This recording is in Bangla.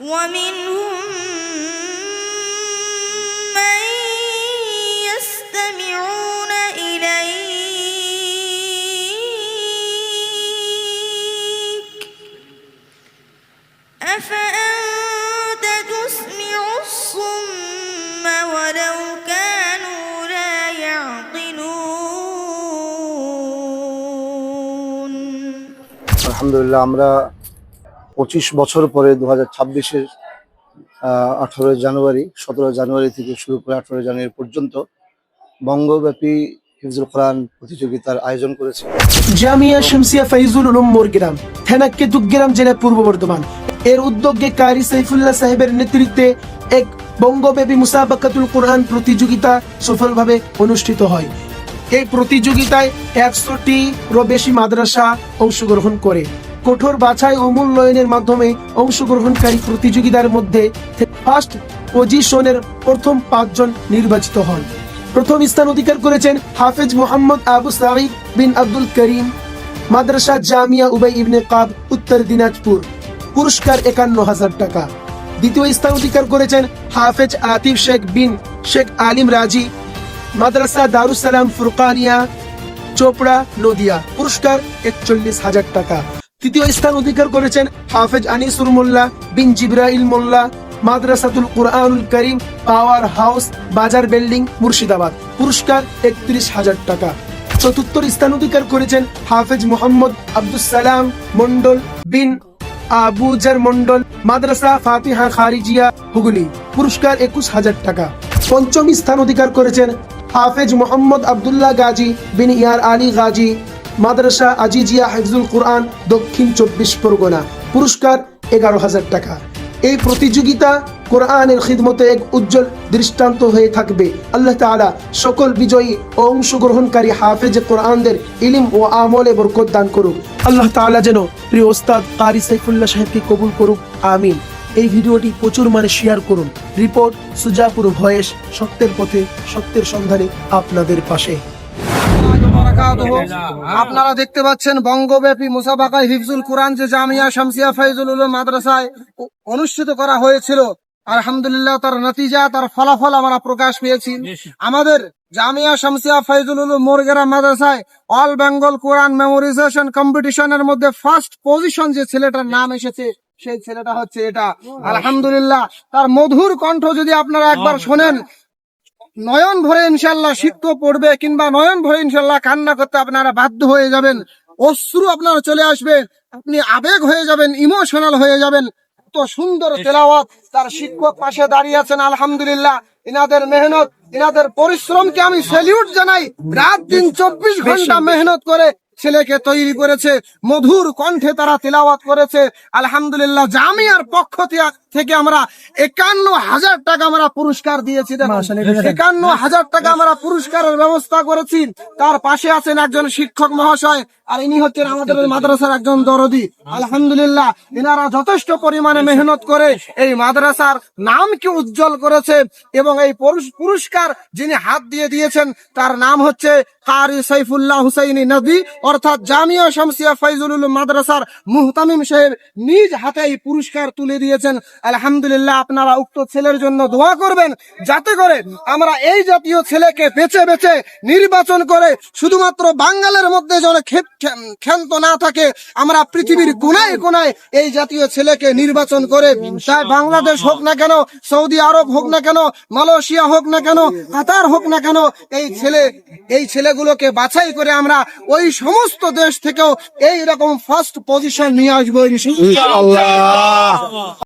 ومنهم من يستمعون إليك أفأنت تسمع الصم ولو كانوا لا يعقلون আলহামদুলিল্লাহ আমরা পঁচিশ বছর পরে দু হাজার ছাব্বিশের আঠারোই জানুয়ারি সতেরো জানুয়ারি থেকে শুরু করে আঠারোই জানুয়ারি পর্যন্ত বঙ্গব্যাপী হিফজুল কোরআন প্রতিযোগিতার আয়োজন করেছে। জামিয়া শামসিয়া ফাইজুল উলুম মোরগ্রাম, থেনাক্কে দুগ্গ্রাম জেলা পূর্ব বর্ধমান। এর উদ্যোগে কারি সাইফুল্লাহ সাহেবের নেতৃত্বে এক বঙ্গব্যাপী মুসাবাকাতুল কোরআন প্রতিযোগিতা সফলভাবে অনুষ্ঠিত হয়। এই প্রতিযোগিতায় একশোটি বেশি মাদ্রাসা অংশগ্রহণ করে। কঠোর বাছাই ও মূল্যায়নের মাধ্যমে অংশগ্রহণকারী প্রতিযোগিতার মধ্যে ফার্স্ট পজিশনের প্রথম পাঁচজন নির্বাচিত হন। প্রথম স্থান অধিকার করেছেন হাফেজ মোহাম্মদ আবু সাঈদ বিন আব্দুল করিম, মাদ্রাসা জামিয়া উবাই ইবনে কাব, উত্তর দিনাজপুর। পুরস্কার একান্ন হাজার টাকা। দ্বিতীয় স্থান অধিকার করেছেন হাফেজ আতিফ শেখ বিন শেখ আলিম রাজি, মাদ্রাসা দারুসালাম ফুরকানিয়া, চোপড়া নদিয়া। পুরস্কার একচল্লিশ হাজার টাকা। তৃতীয় স্থান অধিকার করেছেন হাফেজ আনিসুর মোল্লা বিন জিব্রাইল মোল্লা, মাদ্রাসাতুল কুরআনুল করিম, পাওয়ার হাউস, বাজার বিল্ডিং, মুর্শিদাবাদ। পুরস্কার একত্রিশ হাজার টাকা। চতুর্থ স্থান অধিকার করেছেন হাফেজ মোহাম্মদ আব্দুল সালাম মন্ডল বিন আবুজার মন্ডল মাদ্রাসা ফাতিহা খারিজিয়া, হুগলি। পুরস্কার একুশ হাজার টাকা। পঞ্চম স্থান অধিকার করেছেন হাফেজ মোহাম্মদ আবদুল্লাহ গাজী বিন ইয়ার আলী গাজী মাদ্রাসা আজিজিয়া হেফজুল কোরআন দক্ষিণ চব্বিশ পরগনা। পুরস্কার এগারো হাজার টাকা। এই প্রতিযোগিতা কোরআনের খিদমতে এক উজ্জ্বল দৃষ্টান্ত হয়ে থাকবে। আল্লাহ তাআলা সকল বিজয়ী ও অংশগ্রহণকারী হাফেজ কোরআনদের ইলিম ও আমলে বরকত দান করুক। আল্লাহ তাআলা যেন প্রিয় ওস্তাদ কারি সাইফুল্লাহ সাহেবকে কবুল করুক। আমিন। এই ভিডিওটি প্রচুর মানে শেয়ার করুন। রিপোর্ট সুজাপুর ভয়েস সত্যের পথে, সত্যের সন্ধানে আপনাদের পাশে। আপনারা দেখতে পাচ্ছেন বঙ্গব্যাপী মুসাবাকায় হিফজুল কোরআন যে জামিয়া শামসিয়া ফাইজুল মাদ্রাসায় অনুষ্ঠিত করা হয়েছিল, আলহামদুলিল্লাহ তার নতিজা, তার ফলাফল আমরা প্রকাশ পেয়েছি। আমাদের জামিয়া শামসিয়া ফাইজুল মোরগেরা মাদ্রাসায় অল বেঙ্গল কোরআন মেমোরাইজেশন কম্পিটিশনের মধ্যে ফার্স্ট পজিশন যে ছেলেটার নাম এসেছে, সেই ছেলেটা হচ্ছে এটা। আলহামদুলিল্লাহ, তার মধুর কণ্ঠ যদি আপনারা একবার শোনেন নয়ন ভরে ইনশাল্লাহ শীত পড়বে কিংবা নয়ন ভরে ইনশাল্লাহ কান্না করতে আপনারা বাধ্য হয়ে যাবেন। অশ্রু আপনারা চলে আসবে আপনি আবেগ হয়ে যাবেন ইমোশনাল হয়ে যাবেন। এত সুন্দর তেলাওয়াত তার শিক্ষক পাশে দাঁড়িয়ে আছেন আলহামদুলিল্লাহ। ইনাদের মেহনত ইনাদের পরিশ্রমকে আমি স্যালিউট জানাই। রাত দিন চব্বিশ ঘণ্টা মেহনত করে ছেলেকে তৈরি করেছে। মধুর কণ্ঠে তারা তেলাওয়াত করেছে। আলহামদুলিল্লাহ জামিয়ার পক্ষ থে- থেকে আমরা একান্ন হাজার টাকা আমরা পুরস্কার দিয়েছি একান্ন হাজার টাকা আমরা পুরস্কারের ব্যবস্থা করেছি। তার পাশে আছেন একজন শিক্ষক মহাশয় আর ইনি হচ্ছেন আমাদের মাদ্রাসার একজন দরদি। আলহামদুলিল্লাহ এনারা যথেষ্ট পরিমাণে মেহনত করে এই মাদ্রাসার নামকে উজ্জ্বল করেছে এবং এই পুরস্কার যিনি হাত দিয়ে দিয়েছেন তার নাম হচ্ছে কারি সাইফুল্লাহ হুসাইনি নদী অর্থাৎ জামিয়া শামসিয়া ফাইজুল মাদ্রাসার মুহতামিম সাহেব নিজ হাতে এই পুরস্কার তুলে দিয়েছেন। আলহামদুলিল্লাহ, আপনারা উক্ত ছেলের জন্য দোয়া করবেন। যাতে করে আমরা এই জাতীয় ছেলেকে বেছে বেছে নির্বাচন করে শুধুমাত্র বাঙ্গালের মধ্যে যেন ক্ষান্ত না থাকে, আমরা পৃথিবীর কোনায় কোনায় এই জাতীয় ছেলেকে নির্বাচন করে চাই বাংলাদেশ হোক না কেন, সৌদি আরব হোক না কেন, মালয়েশিয়া হোক না কেন, কাতার হোক না কেন, এই ছেলে, এই ছেলেগুলোকে বাছাই করে আমরা ওই সমস্ত দেশ থেকেও এই রকম ফার্স্ট পজিশন নিয়ে আসব